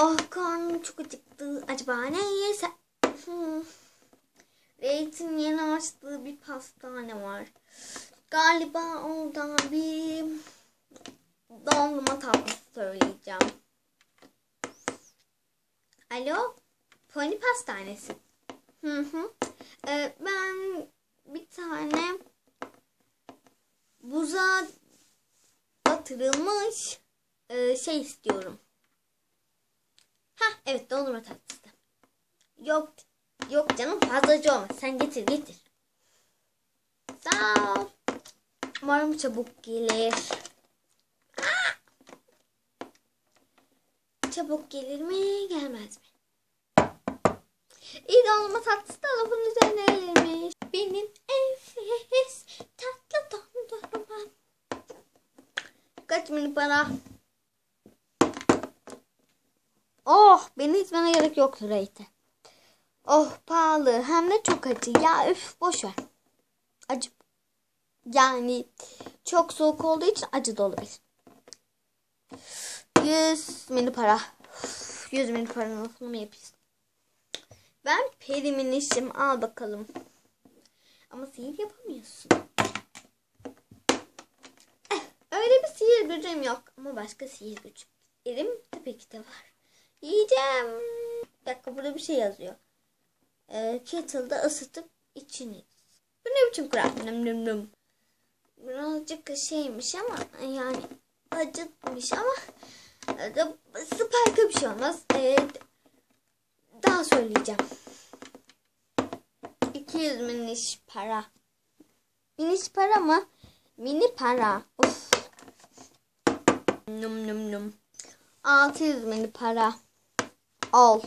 Oh karnım çok acıktı. Acaba ne yesem? Hmm. Yeni açtığı bir pastane var. Galiba oradan bir dondurma tatlısı söyleyeceğim. Alo? Pony pastanesi. Hı hı. Ee, ben bir tane buza batırılmış e, şey istiyorum. Ha evet dondurma tatlısı. Yok yok canım fazlacı olmaz. Sen getir getir. Sağ ol. Umarım çabuk gelir. Çabuk gelir mi gelmez mi? İyi dondurma tatlısı da lafın üzerine gelirmiş. Benim enfes tatlı dondurmam. Kaç mini para? Oh beni içmene gerek yok Reyte. Oh pahalı hem de çok acı. Ya üf boş ver. Acı. Yani çok soğuk olduğu için acı da olabilir. 100 mini para. 100 mini paranın lafını mı yapıyorsun? Ben perimin işim al bakalım. Ama sihir yapamıyorsun. Eh, öyle bir sihir gücüm yok. Ama başka sihir gücüm. Elim tabii ki de var. Yiyeceğim. Bir dakika burada bir şey yazıyor. Ee, kettle'da ısıtıp içini. Bu ne biçim kural? Nım nım nım. Birazcık şeymiş ama yani acıtmış ama e, spike'a bir şey olmaz. Ee, daha söyleyeceğim. 200 miniş para. Miniş para mı? Mini para. Of. Num num num. 600 mini para. Al.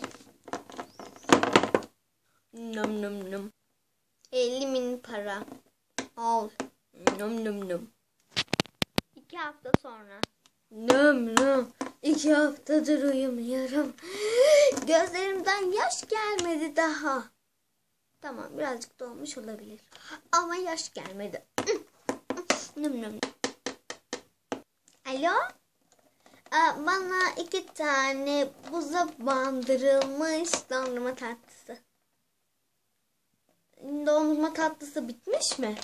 Num num num. 50 mini para. Al. Num num num. İki hafta sonra. Num num. İki haftadır uyumuyorum. Gözlerimden yaş gelmedi daha. Tamam birazcık dolmuş olabilir. Ama yaş gelmedi. num num. Alo? Bana iki tane buza bandırılmış dondurma tatlısı. Dondurma tatlısı bitmiş mi?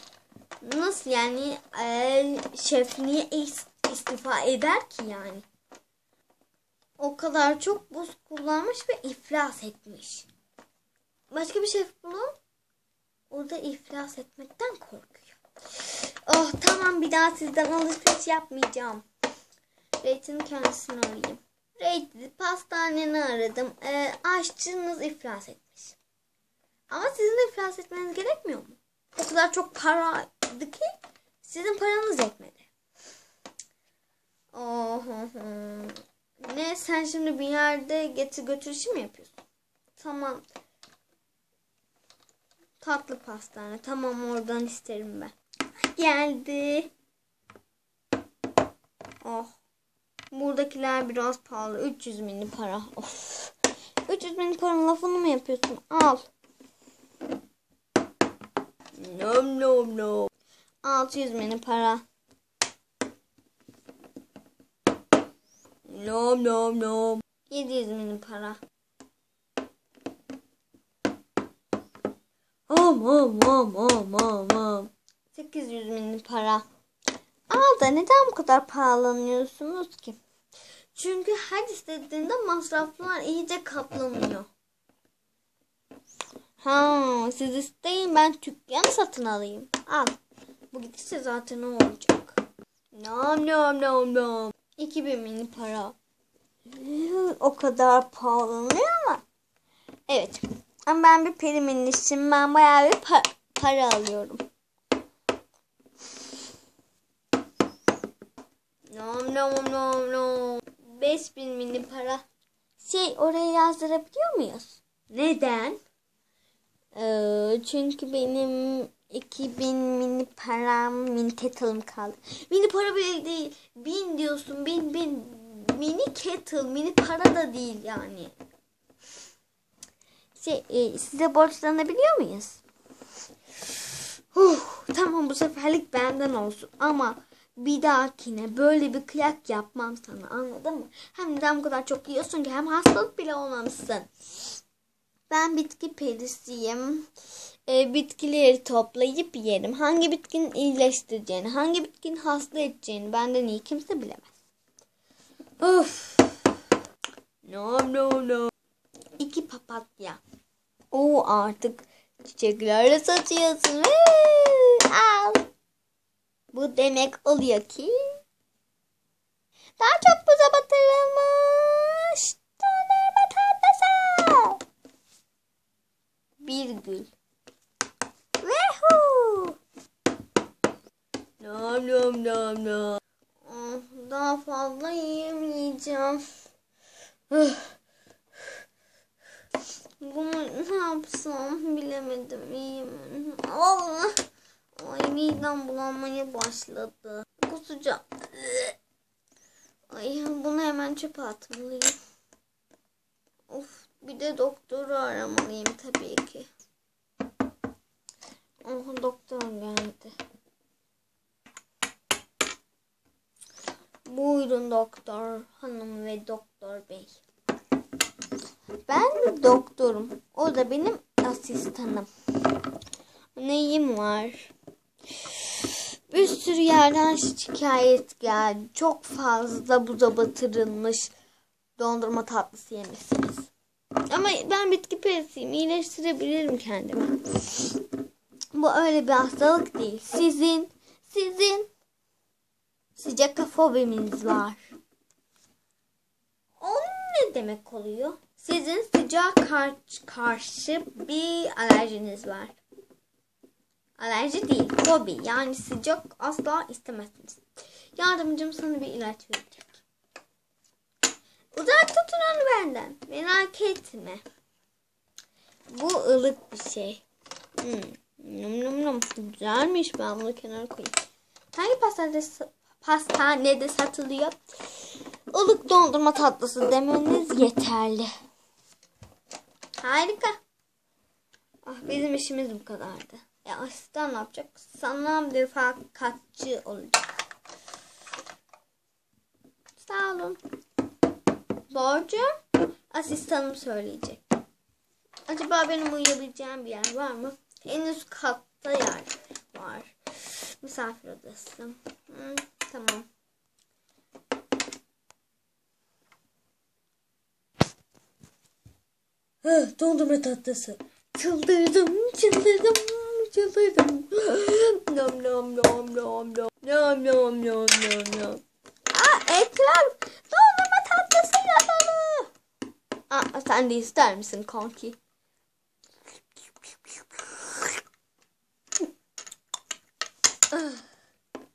Nasıl yani? Şef niye is- istifa eder ki yani? O kadar çok buz kullanmış ve iflas etmiş. Başka bir şef bulun. O da iflas etmekten korkuyor. Oh tamam bir daha sizden alışveriş yapmayacağım. Reytin'in kendisini arayayım. Reytin pastaneni aradım. Ee, aşçınız iflas etmiş. Ama sizin iflas etmeniz gerekmiyor mu? O kadar çok paraydı ki sizin paranız yetmedi. Oh, ne sen şimdi bir yerde getir götür işi mi yapıyorsun? Tamam. Tatlı pastane. Tamam oradan isterim ben. Geldi. Oh. Buradakiler biraz pahalı. 300 mini para. Of. 300 mini paranın lafını mı yapıyorsun? Al. Nom nom nom. 600 mini para. Nom nom nom. 700 mini para. Om om om om om om. 800 mini para. Da neden bu kadar pahalanıyorsunuz ki? Çünkü her istediğinde masraflar iyice katlanıyor. Ha, siz isteyin ben dükkan satın alayım. Al. Bu gidişte zaten ne olacak? Nom nom nom nom. 2000 mini para. O kadar pahalanıyor ama. Evet. Ama ben bir perimin işim. Ben bayağı bir pa- para alıyorum. Nom nom nom nom. 5000 mini para. Şey oraya yazdırabiliyor muyuz? Neden? Ee, çünkü benim 2000 mini param mini kettle'ım kaldı. Mini para bile değil. Bin diyorsun bin bin. Mini kettle mini para da değil yani. Şey e, size borçlanabiliyor muyuz? Huh, tamam bu seferlik benden olsun ama bir dahakine böyle bir kıyak yapmam sana anladın mı? Hem neden bu kadar çok yiyorsun ki hem hastalık bile olmamışsın. Ben bitki perisiyim. E, bitkileri toplayıp yerim. Hangi bitkinin iyileştireceğini, hangi bitkinin hasta edeceğini benden iyi kimse bilemez. Of. No no no. İki papatya. O artık çiçeklerle satıyorsun. Al. Bu demek oluyor ki daha çok buza batırılmış dondurma tatlısı. Bir gül. Woohoo! Nom nom nom nom. Ah, Daha fazla yiyemeyeceğim. Bunu ne yapsam bilemedim. Yiyemem. Allah. Midem bulanmaya başladı. Kusacağım. Ay bunu hemen çöpe atmalıyım. Of bir de doktoru aramalıyım tabii ki. Oh doktor geldi. Buyurun doktor hanım ve doktor bey. Ben doktorum. O da benim asistanım. Neyim var? Bir sürü yerden şikayet geldi. Çok fazla buza batırılmış dondurma tatlısı yemişsiniz. Ama ben bitki perisiyim. İyileştirebilirim kendimi. Bu öyle bir hastalık değil. Sizin, sizin sıcak fobimiz var. O ne demek oluyor? Sizin sıcağa kar- karşı bir alerjiniz var. Alerji değil, fobi. Yani sıcak asla istemezsiniz. Yardımcım sana bir ilaç verecek. Uzak tutun onu benden. Merak etme. Bu ılık bir şey. Hmm. Num num num. Güzelmiş. Ben bunu kenara koyayım. Hangi pastanede, pastanede satılıyor? Ilık dondurma tatlısı demeniz yeterli. Harika. Ah bizim işimiz bu kadardı. E asistan ne yapacak? Sanırım refakatçi olacak. Sağ olun. Borcu asistanım söyleyecek. Acaba benim uyuyabileceğim bir yer var mı? En üst katta yer var. Misafir odası. Hı, tamam. Heh, dondurma tatlısı. Çıldırdım, çıldırdım, çıldırdım. Nom nom nom nom nom. Nom nom nom nom nom. Aa Ekrem, dondurma tatlısı yapalım. Aa sen de ister misin kanki?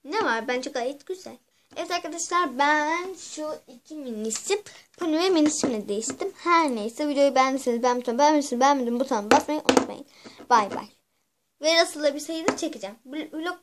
Ne var? Bence gayet güzel. Evet arkadaşlar ben şu iki minisim Pony ve minisimle değiştim. Her neyse videoyu beğendiyseniz beğen butonu beğenmişsiniz beğenmedim butonu basmayı unutmayın. Bay bay. Ve nasıl bir sayıda çekeceğim. Vlog